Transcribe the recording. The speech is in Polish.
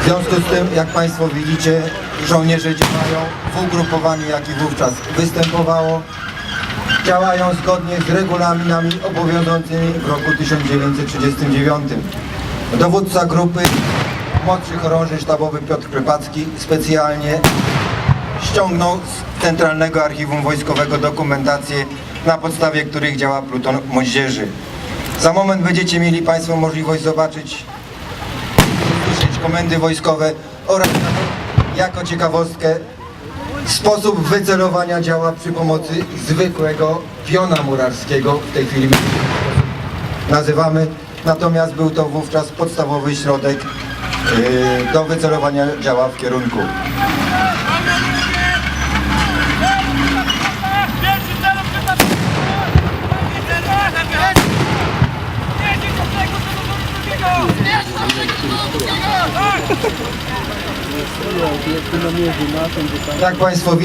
W związku z tym, jak Państwo widzicie, żołnierze działają w ugrupowaniu, jakie wówczas występowało. Działają zgodnie z regulaminami obowiązującymi w roku 1939. Dowódca grupy, młodszy chorąży sztabowy Piotr Krypacki specjalnie ściągnął z Centralnego Archiwum Wojskowego dokumentację, na podstawie których działa pluton moździerzy. Za moment będziecie mieli Państwo możliwość zobaczyć komendy wojskowe oraz jako ciekawostkę sposób wycelowania działa przy pomocy zwykłego piona murarskiego, w tej chwili nazywamy, natomiast był to wówczas podstawowy środek yy, do wycelowania działa w kierunku. Jak Państwo widzą,